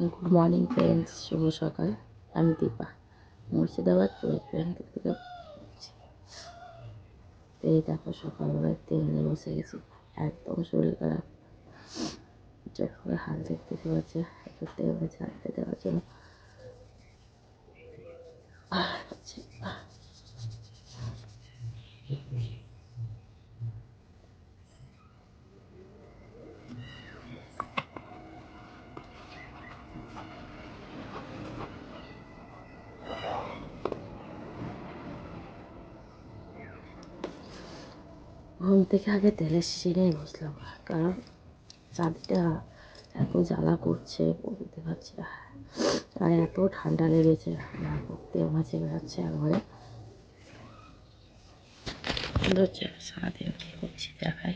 Good morning friends শুভ সকাল। আমি Dipa. Murshidabad bank থেকে এই দেখো সকালবেলায় তেল নিয়ে বসে গেছি। একদম শরীর খারাপ। চোখে হাল দেখতে পাচ্ছে একটু তেল ছাড়তে দেওয়ার জন্য। আহ, হচ্ছে, ঘুম থেকে আগে তেলের নিয়ে বসলাম। কারণ চাঁদটা এত জ্বালা করছে, বলতে পারছি আর এত ঠান্ডা লেগেছে, না করতে মাঝে বেড়াচ্ছে একবারে। হচ্ছে করছি দেখাই।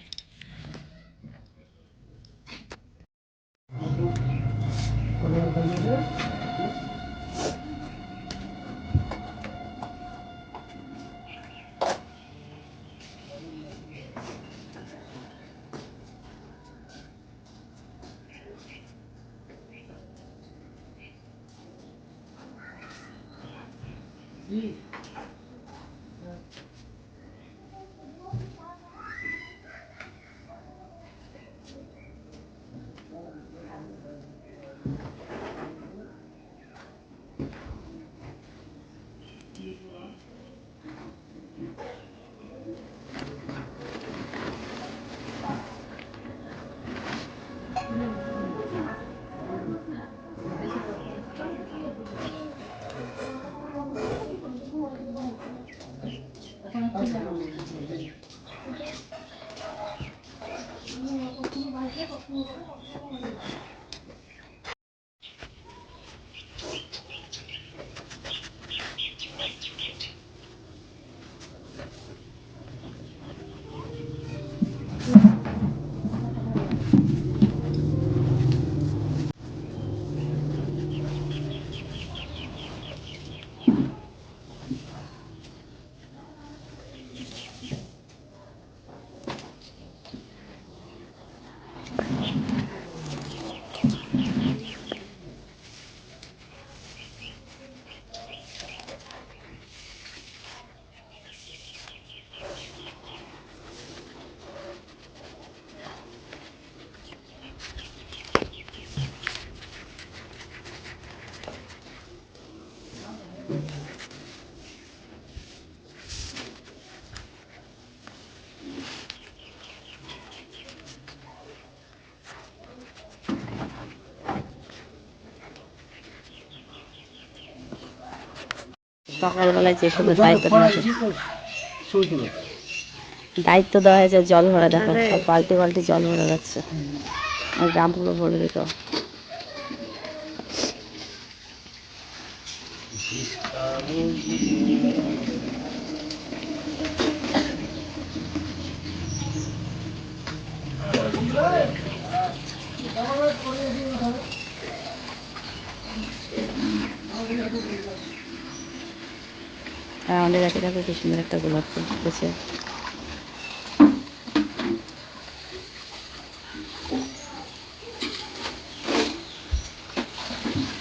সকালবেলায় যে কোনো দায়িত্ব দায়িত্ব দেওয়া হয়েছে জল ভরা দেখো সব বালতি বালতি জল ভরা যাচ্ছে। আর ড্রামগুলো ভরে দিত। আর আমাদের কাছে দেখো কি সুন্দর একটা গোলাপ ফুল ফুটেছে।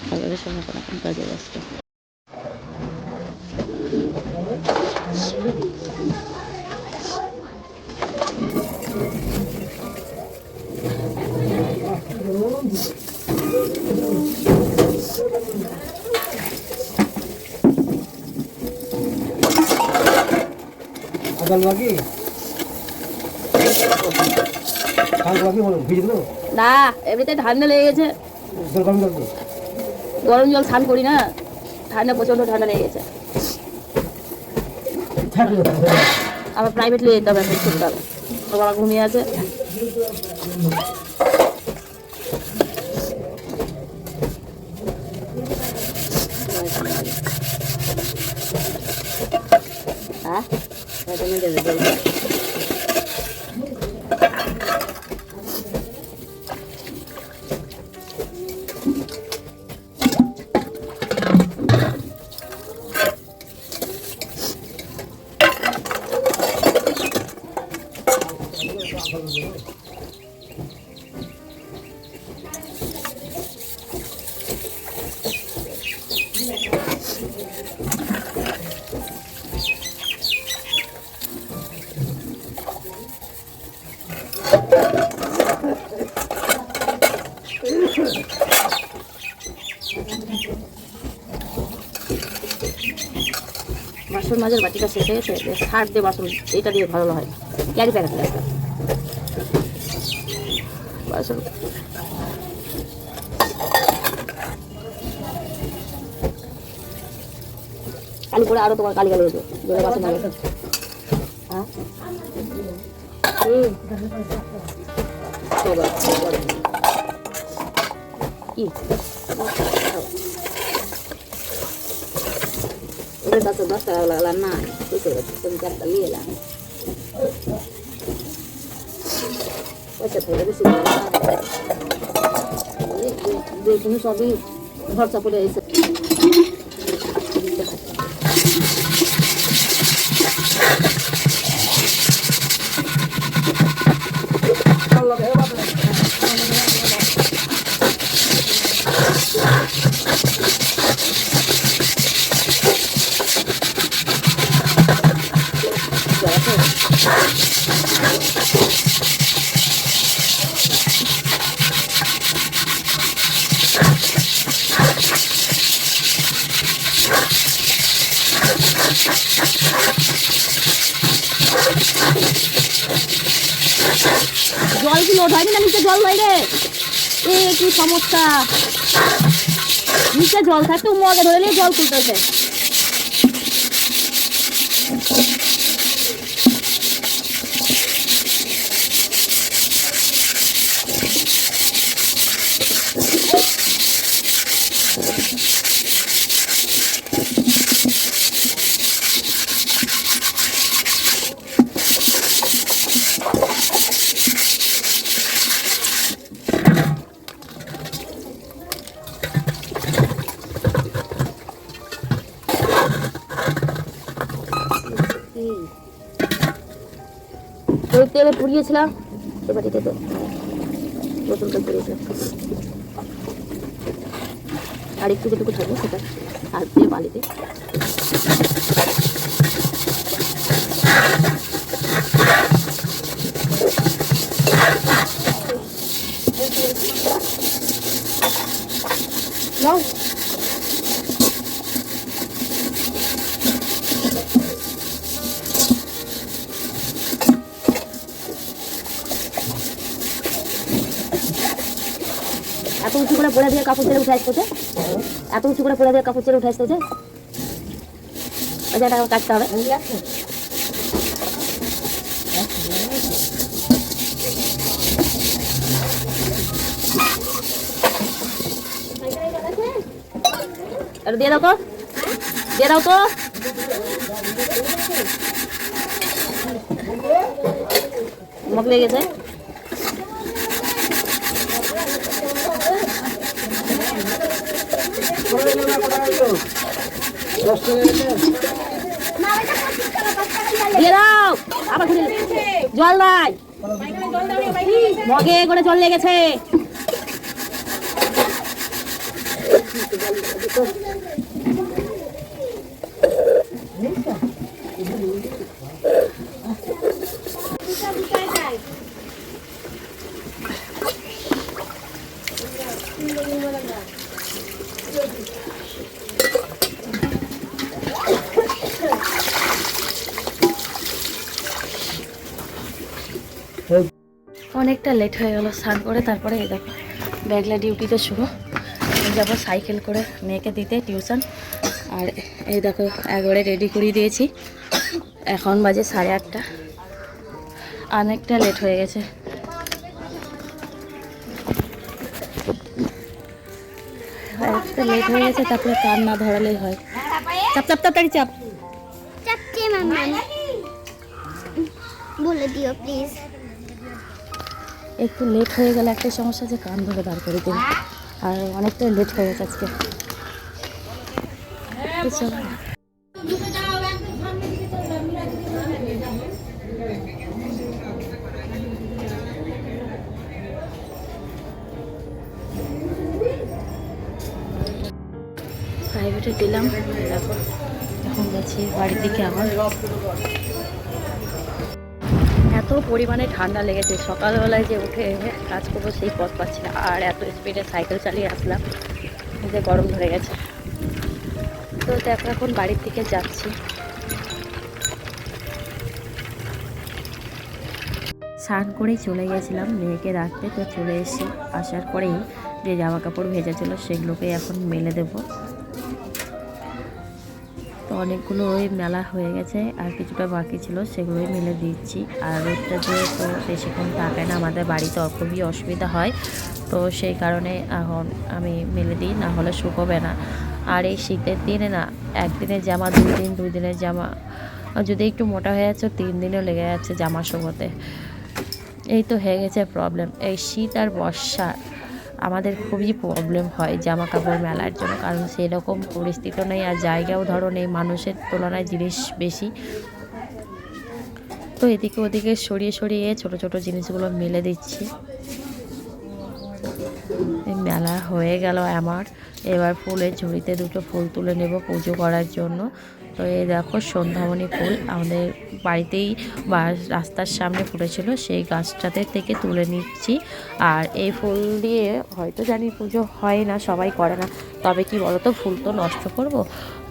সবাই এখন কাজে ব্যস্ত। ভিজে না এমনিতে ঠান্ডা লেগে গেছে। গরম জল গরম জল স্নান করি না ঠান্ডা প্রচণ্ড ঠান্ডা লেগে গেছে। আবার প্রাইভেট নিয়ে যেতে হবে এখন করতে হবে। বাবা ঘুমিয়ে আছে। হ্যাঁ? এটা নিয়ে দেবে জল। বাসন মাজার বাটিটা শেষ হয়ে বেশ ছাড় দিয়ে বাসন এটা দিয়ে ভালো হয়। ক্যারি প্যাকেট একটা বাসন। কালি করে আরও তোমার কালি কালি হয়েছে বাসন মাজা হ্যাঁ। কি? Udah tak sebab kalau lana itu sudah sengkat kali lah. Wajah saya itu sudah. Dia punya suami ঘর চাপড়ে এসে জল কি লোড হয়নি না, নিচে জল হয় রে এ, কি সমস্যা? নিচে জল থাকতে মগে ধরে জল তুলতেছে। তেলে পুড়িয়েছিলাম এ বাটিতে তো নতুন তেল পুড়িয়েছিলাম আর একটু যেটুকু থাকবে সেটা আর দিয়ে বালিতে। নাও। এত উঁচু করে পড়ে দিয়ে কাপড় ছেড়ে উঠে আসতে হচ্ছে? এত উঁচু করে পড়ে দিয়ে কাপড় ছেড়ে উঠে আসতে হচ্ছে? ওই যে এটা কাটতে হবে এটা দিয়ে দাও তো দিয়ে দাও তো মগ লেগে গেছে দিয়ে দাও আবার জল নাই মগে করে জল লেগেছে অনেকটা লেট হয়ে গেল স্নান করে, তারপরে এই দেখো ব্যাগলা ডিউটিতে শুরু যাব সাইকেল করে মেয়েকে দিতে টিউশন আর এই দেখো, একবারে রেডি করিয়ে দিয়েছি। এখন বাজে সাড়ে আটটা। অনেকটা লেট হয়ে গেছে। একটা লেট হয়ে গেছে, তারপরে কান না ধরালেই হয়। চাপ চাপ চাপ তাড়ি চাপ। বলে দিও প্লিজ একটু লেট হয়ে গেলে একটা সমস্যা যে কান ধরে দাঁড় করে দিন আর অনেকটাই লেট হয়ে গেছে আজকে। প্রাইভেটে দিলাম এখন যাচ্ছি বাড়ির দিকে এত পরিমাণে ঠান্ডা লেগেছে। সকালবেলায় যে উঠে কাজ করব সেই পথ পাচ্ছি না। আর এত স্পিডে সাইকেল চালিয়ে আসলাম যে গরম ধরে গেছে। তো দেখো এখন বাড়ির দিকে যাচ্ছি। স্নান করেই চলে গেছিলাম মেয়েকে রাখতে তো চলে এসেছি আসার পরেই যে জামা কাপড় ভেজা ছিল সেগুলোকে এখন মেলে দেবো। তো অনেকগুলো ওই মেলা হয়ে গেছে, আর কিছুটা বাকি ছিল, সেগুলোই মেলে দিচ্ছি। আর রোদটা যে তো বেশিক্ষণ থাকে না, আমাদের বাড়িতে খুবই অসুবিধা হয়, তো সেই কারণে এখন আমি মেলে দিই, না হলে শুকোবে না। আর এই শীতের দিনে না, একদিনের জামা দুই দিন দুই দিনের জামা যদি একটু মোটা হয়ে যাচ্ছে, তিন দিনও লেগে যাচ্ছে জামা শুকোতে। এই তো হয়ে গেছে প্রবলেম এই শীত আর বর্ষা আমাদের খুবই প্রবলেম হয় জামা কাপড় মেলার জন্য, কারণ সেরকম পরিস্থিতি নেই আর জায়গাও ধরো নেই, মানুষের তুলনায় জিনিস বেশি। তো এদিকে ওদিকে সরিয়ে সরিয়ে ছোট ছোট জিনিসগুলো মেলে দিচ্ছি। মেলা হয়ে গেল আমার। এবার ফুলের ঝুড়িতে দুটো ফুল তুলে নেব পুজো করার জন্য। তো এই দেখো সন্ধ্যামণি ফুল আমাদের বাড়িতেই বা রাস্তার সামনে ফুটেছিল, সেই গাছটাতে থেকে তুলে নিচ্ছি। আর এই ফুল দিয়ে হয়তো জানি পুজো হয় না, সবাই করে না, তবে কি বলতো, ফুল তো নষ্ট করব।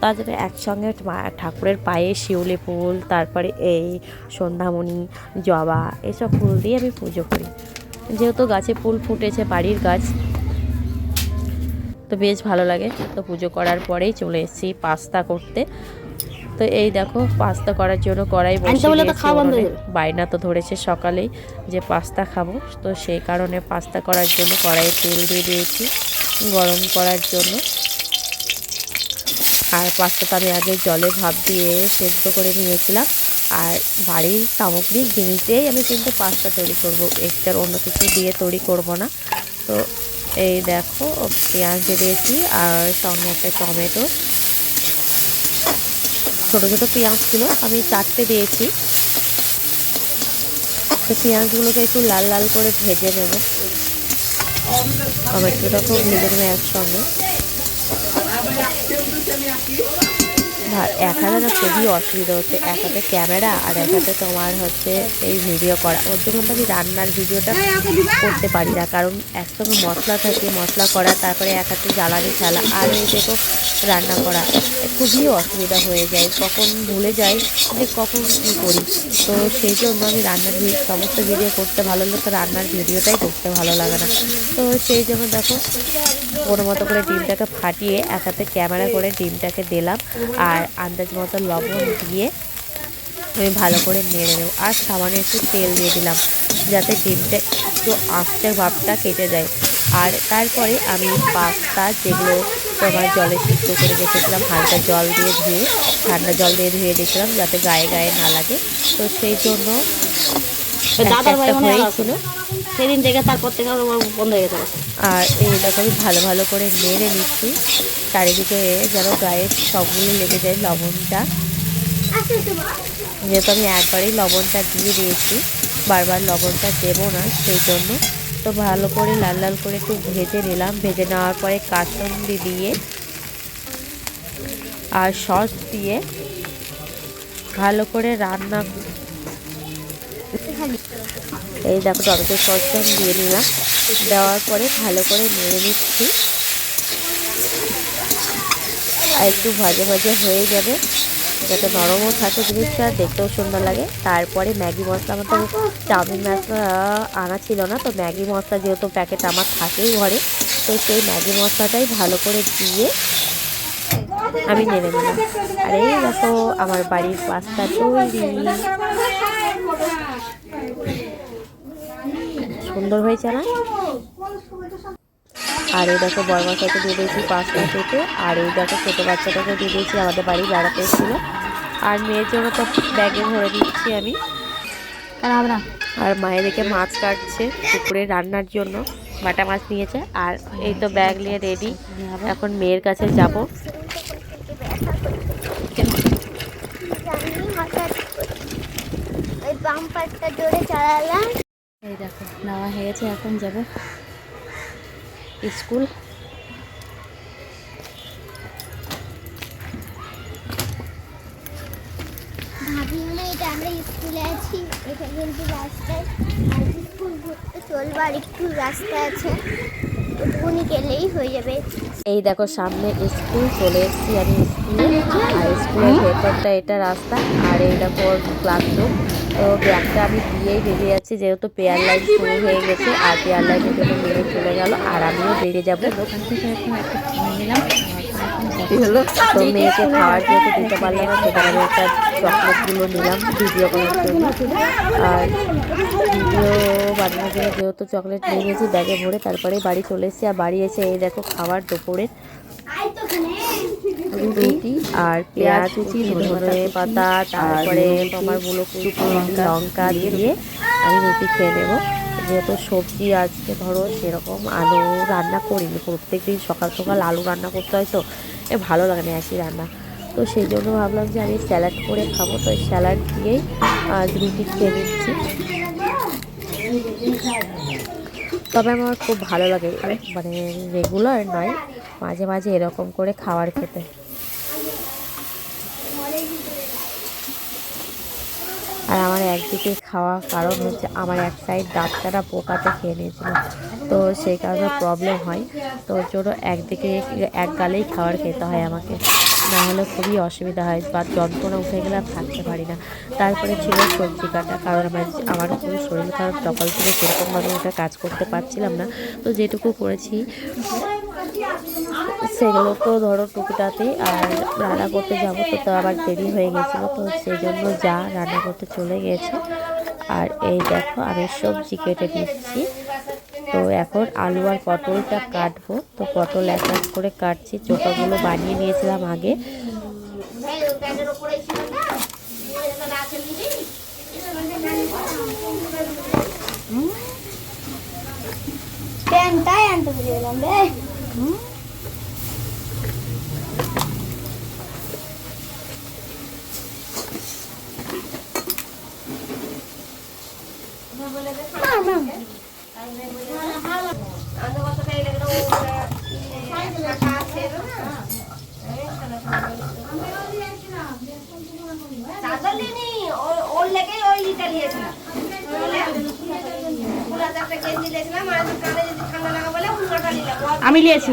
তার জন্য একসঙ্গে ঠাকুরের পায়ে শিউলি ফুল, তারপরে এই সন্ধ্যামণি, জবা, এসব ফুল দিয়ে আমি পুজো করি। যেহেতু গাছে ফুল ফুটেছে, বাড়ির গাছ, তো বেশ ভালো লাগে। তো পুজো করার পরেই চলে এসেছি পাস্তা করতে। তো এই দেখো পাস্তা করার জন্য কড়াই বসে তো ধরেছে সকালেই যে পাস্তা খাব। তো সেই কারণে পাস্তা করার জন্য কড়াইয়ে তেল দিয়ে দিয়েছি গরম করার জন্য। আর পাস্তাটা আমি আগে জলে ভাপ দিয়ে সেদ্ধ করে নিয়েছিলাম। আর বাড়ির সামগ্রিক জিনিস দিয়েই আমি কিন্তু পাস্তা তৈরি করব। এক্সট্রা অন্য কিছু দিয়ে তৈরি করব না। তো এই দেখো পেঁয়াজ দিয়ে দিয়েছি আর সঙ্গে একটা টমেটো। ছোটো ছোটো পেঁয়াজ ছিল আমি চারটে দিয়েছি। তো পেঁয়াজগুলোকে একটু লাল লাল করে ভেজে নেব। টমেটোটাকেও ভেজে নেবে একসঙ্গে। এক হাতে না খুবই অসুবিধা হচ্ছে, এক হাতে ক্যামেরা আর এক হাতে তোমার হচ্ছে এই ভিডিও করা। ওর জন্য তো আমি রান্নার ভিডিওটা করতে পারি না, কারণ একসঙ্গে মশলা থাকে, মশলা করা, তারপরে এক হাতে জ্বালানি ফেলা আর এই দেখো রান্না করা, খুবই অসুবিধা হয়ে যায়। কখন ভুলে যাই যে কখন কী করি। তো সেই জন্য আমি রান্নার সমস্ত ভিডিও করতে ভালো লাগে, তো রান্নার ভিডিওটাই করতে ভালো লাগে না। তো সেই জন্য দেখো কোনো মতো করে ডিমটাকে ফাটিয়ে এক হাতে ক্যামেরা করে ডিমটাকে দিলাম, আর আন্দাজ মতো লবণ দিয়ে আমি ভালো করে নেড়ে নেব। আর সামান্য একটু তেল দিয়ে দিলাম, যাতে ডিমটা একটু আঁচটার ভাবটা কেটে যায়। আর তারপরে আমি পাস্তা যেগুলো তোমার জলে সিদ্ধ করে রেখেছিলাম, হালকা জল দিয়ে ধুয়ে, ঠান্ডা জল দিয়ে ধুয়ে দিয়েছিলাম, যাতে গায়ে গায়ে না লাগে। তো সেই জন্য দাদার ভাই মনে হয়েছিল সেদিন থেকে তারপর থেকে আমার বন্ধ হয়ে গেছে। আর এইটাকে আমি ভালো ভালো করে মেরে নিচ্ছি। চারিদিকে যেন গায়ে সবগুলো লেগে যায় লবণটা। যেহেতু আমি একবারেই লবণটা দিয়ে দিয়েছি বারবার লবণটা দেবো না সেই জন্য। তো ভালো করে লাল লাল করে একটু ভেজে নিলাম। ভেজে নেওয়ার পরে কাসন্দি দিয়ে আর সস দিয়ে ভালো করে রান্না এই দেখো টমেটো সসটা দিয়ে নিলাম। দেওয়ার পরে ভালো করে নেড়ে নিচ্ছি। আর একটু ভাজে ভাজে হয়ে যাবে। যাতে নরমও থাকে জিনিসটা, দেখতেও সুন্দর লাগে। তারপরে ম্যাগি মশলা আমার তো চাউমিন মশলা আনা ছিল না, তো ম্যাগি মশলা যেহেতু প্যাকেট আমার থাকেই ঘরে, তো সেই ম্যাগি মশলাটাই ভালো করে দিয়ে আমি নেড়ে নিলাম। আর এই দেখো, আমার বাড়ির পাস্তা তৈরি। সুন্দর হয়েছে না? আর এই দেখো বড় মশাইকে দিয়ে দিয়েছি পাঁচটা কেটে। আর এই দেখো ছোটো বাচ্চাটাকে দিয়ে দিয়েছি আমাদের বাড়ি বেড়াতে এসেছিল। আর মেয়ের জন্য তো ব্যাগে ভরে দিচ্ছি আমি। আর মায়ের দেখে মাছ কাটছে পুকুরে রান্নার জন্য। বাটা মাছ নিয়েছে। আর এই তো ব্যাগ নিয়ে রেডি এখন মেয়ের কাছে যাব। চালালাম। এই দেখো নেওয়া হয়ে গেছে এখন যাব স্কুল। ভাবি এটা আমরা স্কুলে আছি এটা কিন্তু রাস্তায়। স্কুল ঘুরতে চলবো আর একটু রাস্তা আছে ওটুকুনি গেলেই হয়ে যাবে। এই দেখো সামনে স্কুল চলে এসেছি আমি স্কুলে। আর স্কুলের ভেতরটা এটা রাস্তা আর এই দেখো ক্লাসরুম তো ব্যাগটা আমি দিয়েই বেরিয়ে যাচ্ছি যেহেতু পেয়ার লাইন শুরু হয়ে গেছে আর পেয়ার লাইনের জন্য মেয়ে চলে গেল আর আমিও বেরিয়ে যাব। দোকান থেকে এখন একটা কিনে নিলাম তো মেয়েকে খাওয়ার যেহেতু দিতে পারলাম না সেখানে আমি একটা চকলেটগুলো নিলাম ভিডিও করার জন্য। আর ভিডিও বানানোর জন্য যেহেতু চকলেট নিয়ে গেছি ব্যাগে ভরে তারপরে বাড়ি চলে এসেছি আর বাড়ি এসে এই দেখো খাবার দুপুরের। রুটি আর পেঁয়াজ কুচি ধনে পাতা তারপরে তোমারগুলো লঙ্কা দিয়ে আমি রুটি খেয়ে নেব। যেহেতু সবজি আজকে ধরো সেরকম আলু রান্না করিনি প্রত্যেক দিন সকাল সকাল আলু রান্না করতে হয় তো এ ভালো লাগে না একই রান্না। তো সেই জন্য ভাবলাম যে আমি স্যালাড করে খাব তো স্যালাড দিয়েই আজ রুটি খেয়ে নিচ্ছি। তবে আমার খুব ভালো লাগে মানে রেগুলার নয় মাঝে মাঝে এরকম করে খাবার খেতে আর আমার একদিকে খাওয়া কারণ হচ্ছে আমার এক সাইড দাঁতটা পোকাতে খেয়ে নিয়েছিল। তো সেই কারণে প্রবলেম হয়। তো জন্য একদিকে এক গালেই খাবার খেতে হয় আমাকে। না হলে খুবই অসুবিধা হয় বা যন্ত্রণা উঠে গেলে থাকতে পারি না। তারপরে ছিল সবজি কাটা, কারণ আমার আমার পুরো শরীর খারাপ। সকাল থেকে সেরকমভাবে ওটা কাজ করতে পারছিলাম না। তো যেটুকু করেছি সেগুলো তো ধরো টুকিটাতে আর রান্না করতে যাব তো তো আবার দেরি হয়ে গেছিল তো সেই জন্য যা রান্না করতে চলে গেছে। আর এই দেখো আমি সবজি কেটে দিচ্ছি। তো এখন আলু আর পটলটা কাটবো। তো পটল এক এক করে কাটছি চোখাগুলো বানিয়ে নিয়েছিলাম আগে। প্যান্টটাই আনতে রে। ওর লেগে কানে যদি ঠান্ডা লাগা উন্নটা নিলাম আমি নিয়েছি।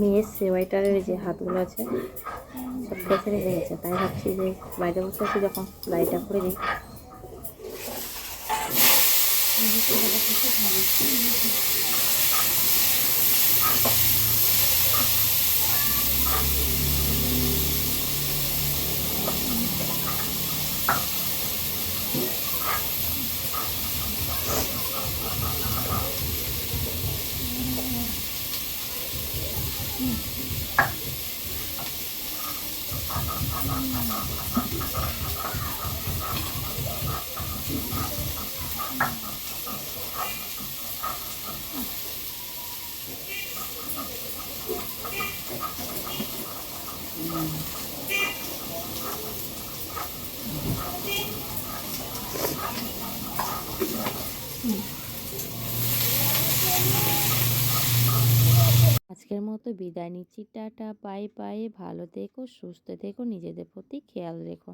মেয়ের সোয়েটারের যে হাতগুলো আছে, সব কেসে রেখে গেছে। তাই ভাবছি যে বাইরে বসে আছি, যখন লাইটটা করে দিই। আজকের মতো বিদায় নিচ্ছি টাটা পায়ে পায়ে ভালো থেকো সুস্থ থেকো নিজেদের প্রতি খেয়াল রেখো।